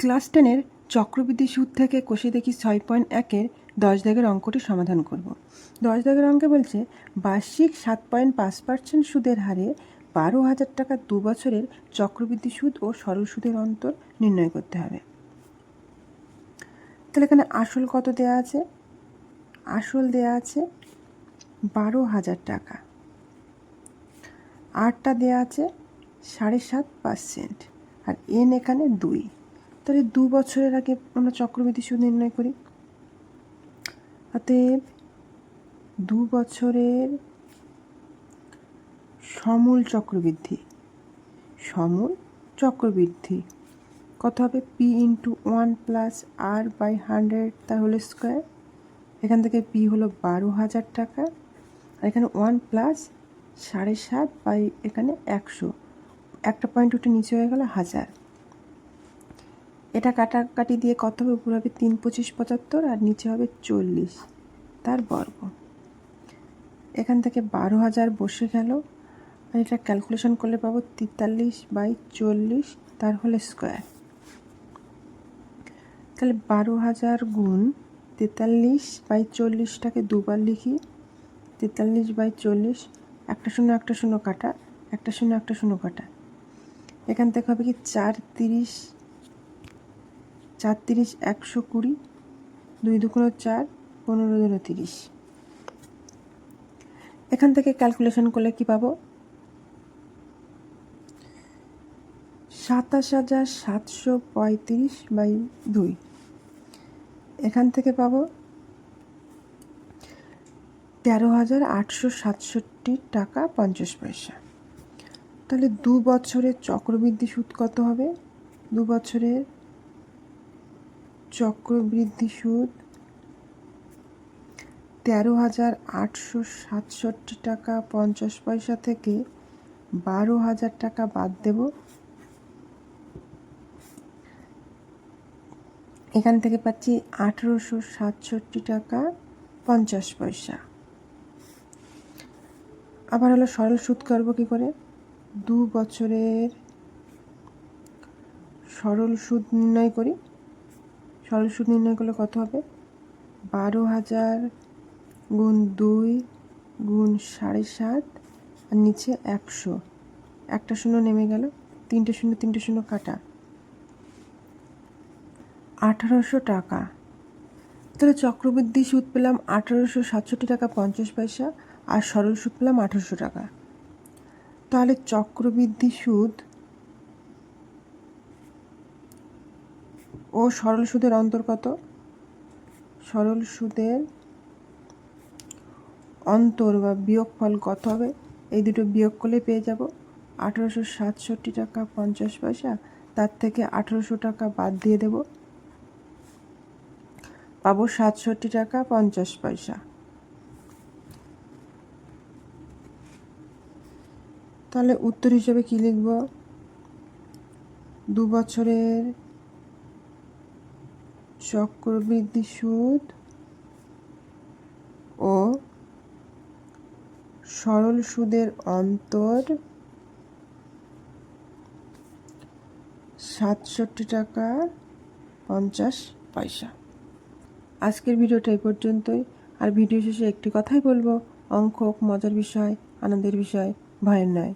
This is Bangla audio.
ক্লাস টেনের চক্রবৃদ্ধি সুদ থেকে কষে দেখি ছয় পয়েন্ট একের দশ দাগের অঙ্কটি সমাধান করব। দশ দাগের অঙ্কে বলছে, বার্ষিক সাত পয়েন্ট পাঁচ পার্সেন্ট সুদের হারে বারো হাজার টাকা দু বছরের চক্রবৃদ্ধি সুদ ও সরল সুদের অন্তর নির্ণয় করতে হবে। তাহলে এখানে আসল কত দেয়া আছে? আসল দেয়া আছে বারো হাজার টাকা। আটটা দেয়া আছে সাড়ে সাত পার্সেন্ট। আর এন এখানে দুই। তাহলে দু বছরের আগে আমরা চক্রবৃদ্ধি সুদ নির্ণয় করি। অতএব দু বছরের সমূল চক্রবৃদ্ধি সমূল চক্রবৃদ্ধি। কত হবে? P into one plus R by hundred তার তাহলে স্কোয়ার এখান থেকে পি হলো বারো হাজার টাকা। আর এখানে ওয়ান প্লাস সাড়ে সাত বাই এখানে একশো। একটা পয়েন্ট উঠে নিচে হয়ে গেল হাজার। এটা কাটাকাটি দিয়ে কত হবে? উপরে হবে তিন, পঁচিশ, পঁচাত্তর আর নিচে হবে চল্লিশ। তার বর্গ। এখান থেকে বারো হাজার বসে গেল। আর এটা ক্যালকুলেশন করলে পাবো তেতাল্লিশ বাই চল্লিশ, তার হলে স্কোয়ার তাহলে বারো হাজার গুণ তেতাল্লিশ বাই চল্লিশটাকে দুবার লিখি। তেতাল্লিশ বাই চল্লিশ, একটা শূন্য একটা শূন্য কাটা, একটা শূন্য একটা শূন্য কাটা। এখান থেকে হবে কি চার তিরিশ চার তিরিশ একশো কুড়ি, দুই দুগুণ চার, পনেরো দুটো তিরিশ। এখান থেকে ক্যালকুলেশন করলে কি পাবো? সাতাশ হাজার সাতশো পঁয়ত্রিশ বাই দুই। এখান থেকে পাবো তেরো হাজার আটশো সাতষট্টি টাকা পঞ্চাশ পয়সা। তাহলে দু বছরের চক্রবৃদ্ধি সুদ কত হবে? দু বছরের চক্রবৃদ্ধি সুদ তেরো হাজার আটশো সাতষট্টি টাকা পঞ্চাশ পয়সা থেকে বারো হাজার টাকা বাদ দেব। এখান থেকে পাচ্ছি আঠেরোশো সাতষট্টি টাকা পঞ্চাশ পয়সা। আবার হলো সরল সুদ করব কী করে? দু বছরের সরল সুদ নির্ণয় করি। সরল সুদ নির্ণয় করলে কত হবে? বারো হাজার গুণ দুই গুণ সাড়ে সাত আর নিচে একশো। একটা শূন্য নেমে গেল, তিনটে শূন্য তিনটে শূন্য কাটা। আঠারোশো টাকা। তাহলে চক্রবৃদ্ধি সুদ পেলাম আঠারোশো সাতষট্টি টাকা পঞ্চাশ পয়সা আর সরল সুদ পেলাম আঠারোশো টাকা। তাহলে চক্রবৃদ্ধি সুদ ও সরল সুদের অন্তর কত? সরল সুদের অন্তর বা বিয়োগফল কত হবে? এই দুটো বিয়োগ করলে পেয়ে যাব। আঠেরোশো সাতষট্টি টাকা পঞ্চাশ পয়সা। তার থেকে আঠেরোশো টাকা বাদ দিয়ে দেব। পাবো সাতষট্টি টাকা পঞ্চাশ পয়সা। তাহলে উত্তর হিসেবে কী লিখব? দু বছরের চক্রবৃদ্ধি সুদ ও সরল সুদের অন্তর সাতষট্টি টাকা পঞ্চাশ পয়সা। আজকের ভিডিওটা এই পর্যন্তই। আর ভিডিও শেষে একটি কথাই বলব, অঙ্ক মজার বিষয়, আনন্দের বিষয়, ভয়ের নয়।